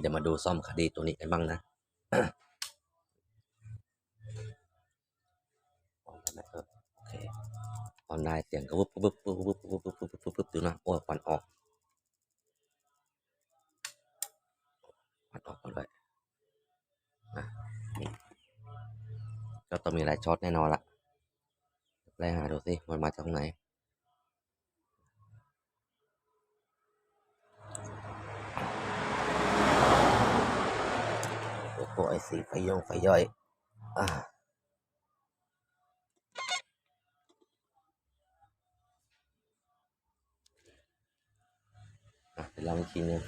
เดี๋ยวมาดูซ่อมคดีตัวนี้กันบ้างนะออนได้ไหมเออโอเคออนได้เสียงก็วุบวุบวุบวุบวุบวุบวุบวุบวุบวุบดูนะโอ้ยควันออกควันออกมาด้วยนะนี่ก็ต้องมีหลายช็อตแน่นอนละไล่หาดูสิมันมาจากตรงไหน โอ้โหไอสีไฟย่องไฟย่อย อ่าอะเดี๋ยวลองอีกทีนึง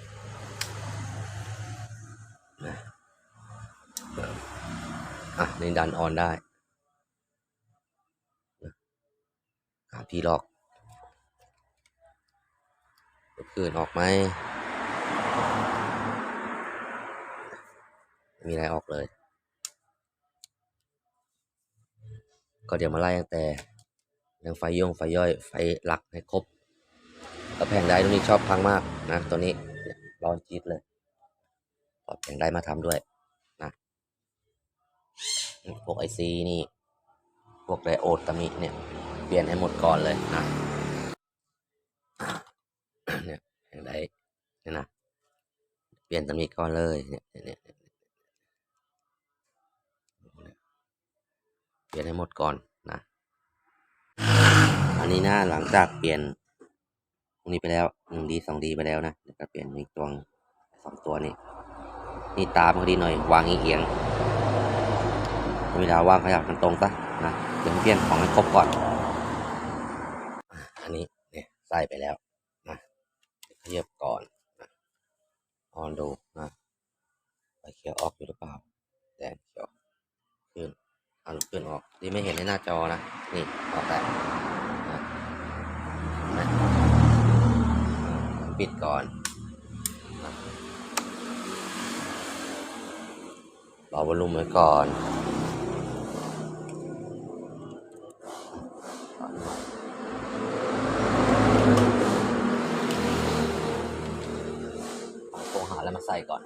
นะอะนี่ดันออนได้หาพี่หลอกเมื่อนออกไหม มีอะไรออกเลย ก็เดี๋ยวมาไล่ตั้งแต่เรื่องไฟย่งไฟย่อยไฟหลักให้ครบแล้วแผงได้ตัวนี้ชอบพังมากนะตัวนี้ร้อนจี๊ดเลยถอดแผงได้มาทำด้วยนะพวกไอซีนี่ พวกไดโอดตามิเนี่ย เปลี่ยนให้หมดก่อนเลยนะเนี่ยแผงได้เนี่ยนะเปลี่ยนตามิก่อนเลยเนี่ยเนี่ย เปลี่ยนให้หมดก่อนนะ อันนี้นะหลังจากเปลี่ยนตรงนี้ไปแล้วหนึ่งดีสองดีไปแล้วนะเดี๋ยวก็เปลี่ยนอีกตัวสองตัวนี้ นี่ตามพอดีหน่อยวางเอียงเวลาวางขยับมันตรงซะนะเดี๋ยวเปลี่ยนของให้ครบก่อน อันนี้เนี่ยใส่ไปแล้วนะเทียบก่อนออนดูนะไฟเขียวออกอยู่หรือเปล่าแดงเขียวขึ้น เอันขึ้นออกที่ไม่เห็นในหน้าจอนะ นี่ออกแล้วปิดก่อนรอวอลลุ่มไว้ก่อนเอาโทรหาแล้วมาใส่ก่อน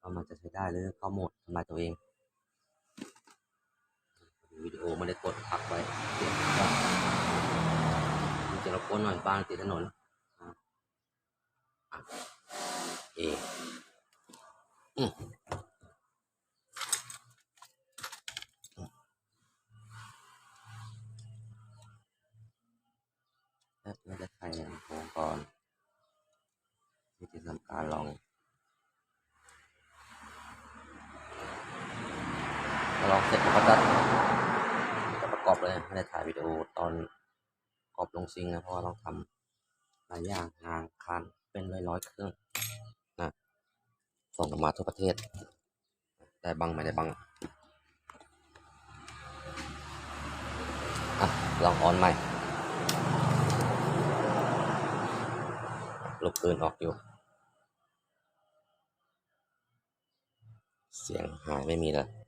ว่ามันจะใช้ได้หรือเข้าหมดทำลายตัวเอง วิดีโอไม่ได้กดพักไว้เดี๋ยวก็มันจะรบกวนหน่อยบ้านติดถนนเออืมแล้วเราจะใส่ลำโพงก่อนที่จะทำการลองลองเสร็จผมก็จะ รอบเลยไม่ได้ถ่ายวิดีโอตอนกรอบลงซิงนะเพราะว่าต้องทำหลายอย่างงานคานเป็นร้อยร้อยๆเครื่องนะส่งออกมาทั่วประเทศ ได้บ้างไม่ได้บ้างอะลองออนใหม่ลูกปืนออกอยู่ เสียงหายไม่มีเลย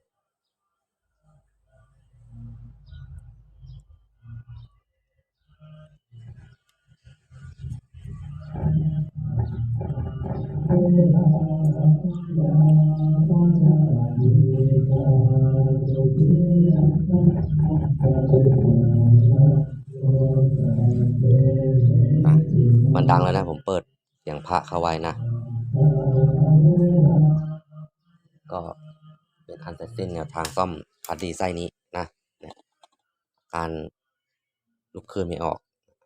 มันดังแล้วนะ ผมเปิดเสียงพระเข้าไว้นะ ก็เป็นอันเสร็จสิ้นแนวทางซ่อมพาร์ทดีไส้นี้นะการลุกคืนไม่ออก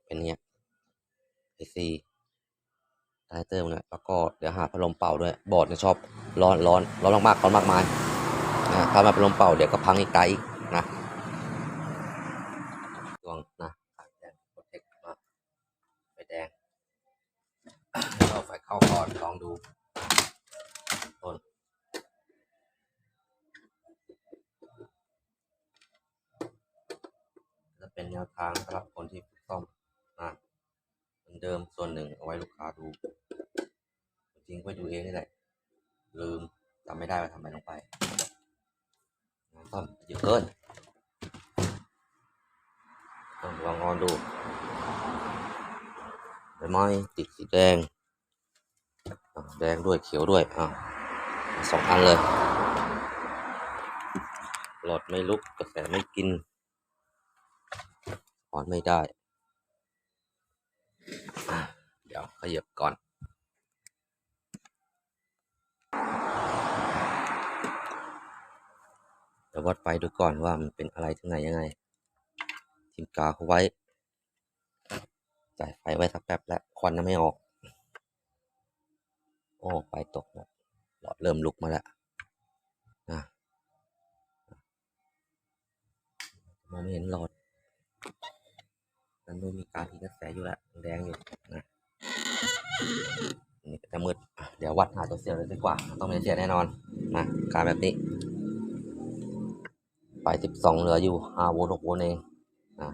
เป็นเนี้ยไอซี ไทเตอร์เนี่ยแล้วก็เดี๋ยวหาพัดลมเป่าด้วยบอร์ดเนี่ยชอบร้อนร้อนร้อนมากๆร้อนมากมายนะถ้ามาพัดลมเป่าเดี๋ยวก็พังอีกตายอีกนะดวงนะไฟแดงโปรเทคมาไฟแดงเราไฟเข้าก่อนลองดูต้นจะเป็นแนวทางสำหรับคนที่ซ่อม มือนเดิมส่วนหนึ่งเอาไว้ลูกค้าดู จริงไปดูเองนี่แหละ ลืมจำไม่ได้ว่าทำอะไรลงไปงานซ่อมเยอะเกินต้องลองออนดูใบไม้ติดสีแดง แดงด้วยเขียวด้วยอะสองอันเลย หลอดไม่ลุกกระแสไม่กินถอนไม่ได้ เดี๋ยวขยับก่อน เดี๋ยววัดไฟดูก่อนว่ามันเป็นอะไรที่ไหนยังไงทิมกาเขาไว้ จ่ายไฟไว้สักแป๊บแล้วควันยังไม่ออก โอ้ไฟตกแล้วหลอดเริ่มลุกมาแล้วนะมองไม่เห็นหลอด มันดูมีการทิ้งกระแสอยู่แล้วแดงอยู่นะนี่จะมืดเดี๋ยววัดหาตัวเสียเลยดีกว่า ต้องเป็นเสียแน่นอนนะการแบบนี้ไฟสิบสองเหลืออยู่ห้าโวลต์หกโวลต์เองนะ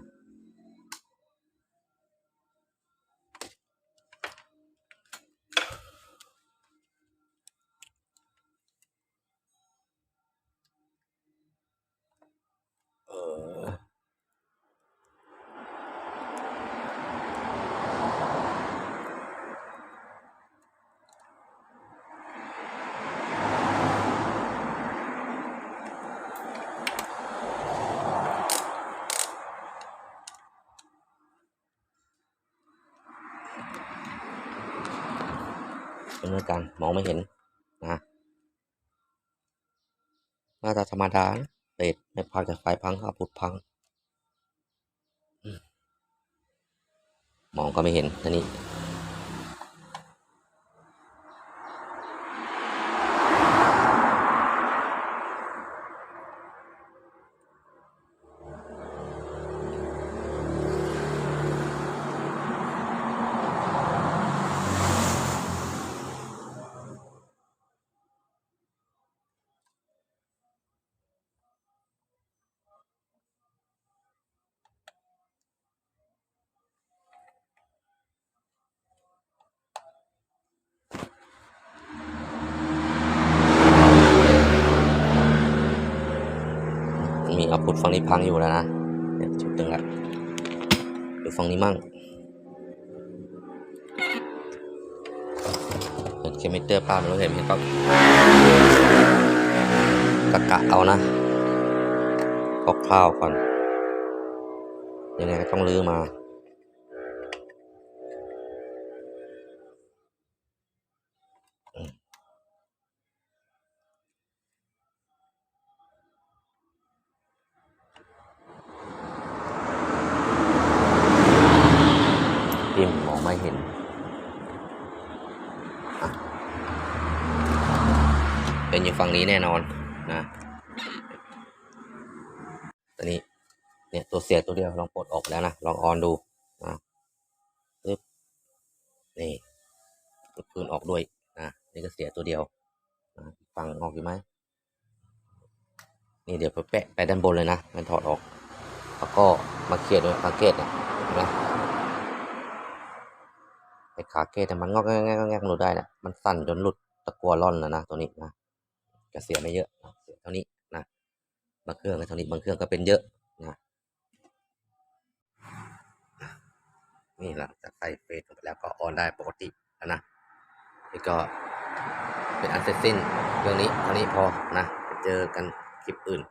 เออ เป็นเหมือนกันมองไม่เห็นนะน่าจะธรรมดาเป็ดไม่พังแต่ไฟพังครับพุดพังมมองก็ไม่เห็นอันนี้ ฝั่งนี้พังอยู่แล้วนะเนี่ยชุดตึงละดูฝั่งนี้มั่งเห็นเคมิเตอร์ป้าไม่รู้เห็นไหมก็กะกะเอานะคร่าวๆก่อน ยังไงก็ต้องลื้อมาพิมพ์มองไม่เห็นอะ เป็นอยู่ฝั่งนี้แน่นอนนะตอนนี้เนี่ยตัวเสียตัวเดียวลองปลดออกแล้วนะลองออนดูนะปึ๊บนี่ปืนออกด้วยนะนี่ก็เสียตัวเดียวนะฝั่งออกอยู่ไหมนี่เดี๋ยวไปแปะไปด้านบนเลยนะมันถอดออก แล้วก็มาเคลียร์ด้วยคาเกตเนี่ยนไหมไอ้ขาเกตมันงอกแงกงอกแงกหลุดได้นะมันสั่นจนหลุดตะกัวร่อนแล้วนะตัวนี้นะ จะเสียไม่เยอะเสียเท่านี้นะบางเครื่องก็เท่านี้บางเครื่องก็เป็นเยอะนะนี่หลังจากใส่เฟสลงไปแล้วก็ออนได้ปกติแล้วนะนี่ก็เป็นอันเสร็จสิ้นเรื่องนี้เท่านี้พอนะเจอกันคลิปอื่น